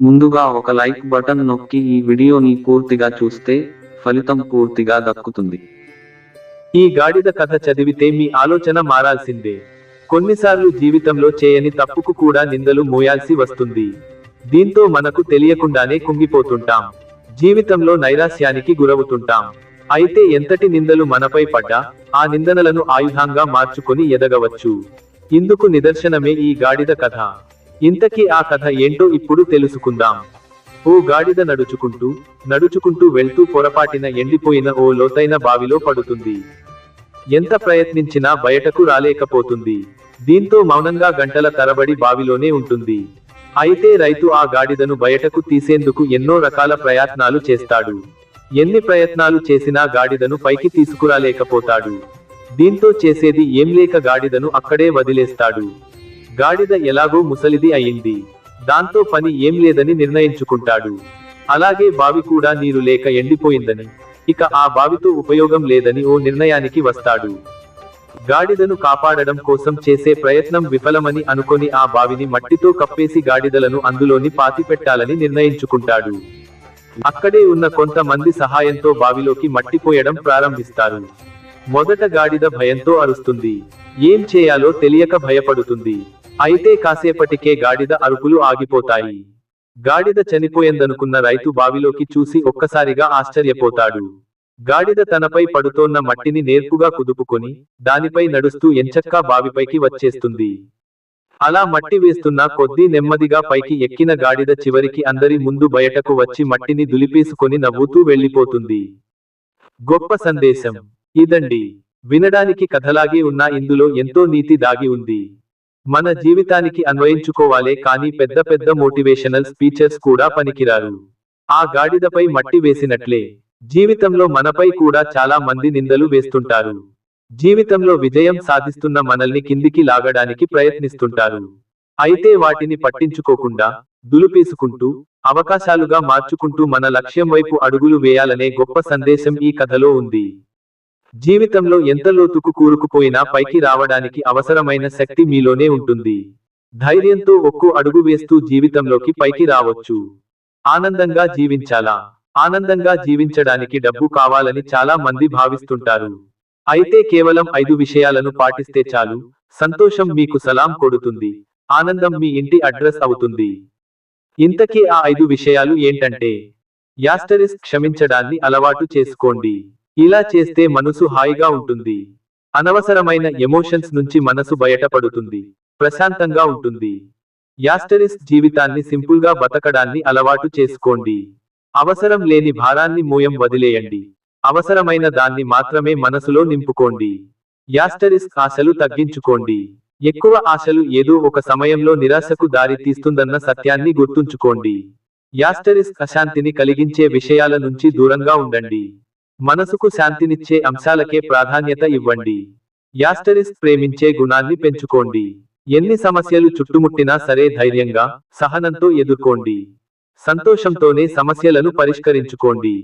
ముందుగా ఒక like button నొక్కి ఈ వీడియోని పూర్తిగా చూస్తే ఫలితం పూర్తిగా దక్కుతుంది. ఈ గాడిద కథ చదివితే మీ ఆలోచన మారాల్సిందే. కొన్నిసార్లు జీవితంలో చేయని తప్పుకు కూడా నిందలు మోయాల్సి వస్తుంది. దీంతో మనకు తెలియకుండానే కుంగిపోతుంటాం. జీవితంలో నైరాశ్యానికి గురవుతుంటాం. అయితే ఎంతటి నిందలు మనపై పడ్డా ఆ నిందనలను ఆయుధంగా మార్చుకొని ఎదగవచ్చు. ఇందుకు నిదర్శనమే ఈ గాడిద కథ. ఇంతకీ ఆ కథ ఏంటో ఇప్పుడు తెలుసుకుందాం. ఓ గాడిద నడుచుకుంటూ నడుచుకుంటూ వెళ్తూ పొరపాటిన ఎండిపోయిన ఓ లోతైన బావిలో పడుతుంది. ఎంత ప్రయత్నించినా బయటకు రాలేకపోతుంది. దీంతో మౌనంగా గంటల తరబడి బావిలోనే ఉంటుంది. అయితే రైతు ఆ గాడిదను బయటకు తీసేందుకు ఎన్నో రకాల ప్రయత్నాలు చేస్తాడు. ఎన్ని ప్రయత్నాలు చేసినా గాడిదను పైకి తీసుకురాలేకపోతాడు. దీంతో చేసేది ఏం లేక గాడిదను అక్కడే వదిలేస్తాడు. గాడిద ఎలాగో ముసలిది అయింది. దాంతో పని ఏం లేదని నిర్ణయించుకుంటాడు. అలాగే బావి కూడా నీరు లేక ఎండిపోయిందని ఇక ఆ బావితో ఉపయోగం లేదని ఓ నిర్ణయానికి వస్తాడు. గాడిదను కాపాడడం కోసం చేసే ప్రయత్నం విఫలమని అనుకొని ఆ బావిని మట్టితో కప్పేసి గాడిదలను అందులోని పాతిపెట్టాలని నిర్ణయించుకుంటాడు. అక్కడే ఉన్న కొంతమంది సహాయంతో బావిలోకి మట్టిపోయడం ప్రారంభిస్తారు. మొదట గాడిద భయంతో అరుస్తుంది. ఏం చేయాలో తెలియక భయపడుతుంది. అయితే కాసేపటికే గాడిద అరుపులు ఆగిపోతాయి. గాడిద చనిపోయిందనుకున్న రైతు బావిలోకి చూసి ఒక్కసారిగా ఆశ్చర్యపోతాడు. గాడిద తనపై పడుతోన్న మట్టిని నేర్పుగా కుదుపుకొని దానిపై నడుస్తూ ఎంచక్కా బావిపైకి వచ్చేస్తుంది. అలా మట్టి వేస్తున్న కొద్దీ నెమ్మదిగా పైకి ఎక్కిన గాడిద చివరికి అందరి ముందు బయటకు వచ్చి మట్టిని దులిపేసుకొని నవ్వుతూ వెళ్ళిపోతుంది. గొప్ప సందేశం. ఇదండి. వినడానికి కథలాగే ఉన్న ఇందులో ఎంతో నీతి దాగి ఉంది. మన జీవితానికి అన్వయించుకోవాలే కానీ పెద్ద పెద్ద మోటివేషనల్ స్పీచర్స్ కూడా పనికిరారు. ఆ గాడిదపై మట్టి వేసినట్లే. జీవితంలో మనపై కూడా చాలా మంది నిందలు వేస్తుంటారు. జీవితంలో విజయం సాధిస్తున్న మనల్ని కిందికి లాగడానికి ప్రయత్నిస్తుంటారు. అయితే వాటిని పట్టించుకోకుండా దులుపేసుకుంటూ అవకాశాలుగా మార్చుకుంటూ మన లక్ష్యం వైపు అడుగులు వేయాలనే గొప్ప సందేశం ఈ కథలో ఉంది. జీవితంలో ఎంత లోతుకు కూరుకుపోయినా పైకి రావడానికి అవసరమైన శక్తి మీలోనే ఉంటుంది. ధైర్యంతో ఒక్కో అడుగు వేస్తూ జీవితంలోకి పైకి రావచ్చు. ఆనందంగా జీవించాలా? ఆనందంగా జీవించడానికి డబ్బు కావాలని చాలా మంది భావిస్తుంటారు. అయితే కేవలం ఐదు విషయాలను పాటిస్తే చాలు. సంతోషం మీకు సలాం కొడుతుంది. ఆనందం మీ ఇంటి అడ్రస్ అవుతుంది. ఇంతకీ ఆ ఐదు విషయాలు ఏంటంటే? యాస్టరిస్ క్షమించడాన్ని అలవాటు చేసుకోండి. ఇలా చేస్తే మనసు హాయిగా ఉంటుంది. అనవసరమైన ఎమోషన్స్ నుంచి మనసు బయటపడుతుంది. ప్రశాంతంగా ఉంటుంది. యాస్టరిస్ జీవితాన్ని సింపుల్గా బతకడాన్ని అలవాటు చేసుకోండి. అవసరం లేని భారాన్ని మూయం వదిలేయండి. అవసరమైన దాన్ని మాత్రమే మనసులో నింపుకోండి. యాస్టరిస్ ఆశలు తగ్గించుకోండి. ఎక్కువ ఆశలు ఏదో ఒక సమయంలో నిరాశకు దారి తీస్తుందన్న సత్యాన్ని గుర్తుంచుకోండి. యాస్టరిస్ అశాంతిని కలిగించే విషయాల నుంచి దూరంగా ఉండండి. మనసుకు శాంతినిచ్చే అంశాలకే ప్రాధాన్యత ఇవ్వండి. యాస్టరిస్ ప్రేమించే గుణాన్ని పెంచుకోండి. ఎన్ని సమస్యలు చుట్టుముట్టినా సరే ధైర్యంగా సహనంతో ఎదుర్కోండి. సంతోషంతోనే సమస్యలను పరిష్కరించుకోండి.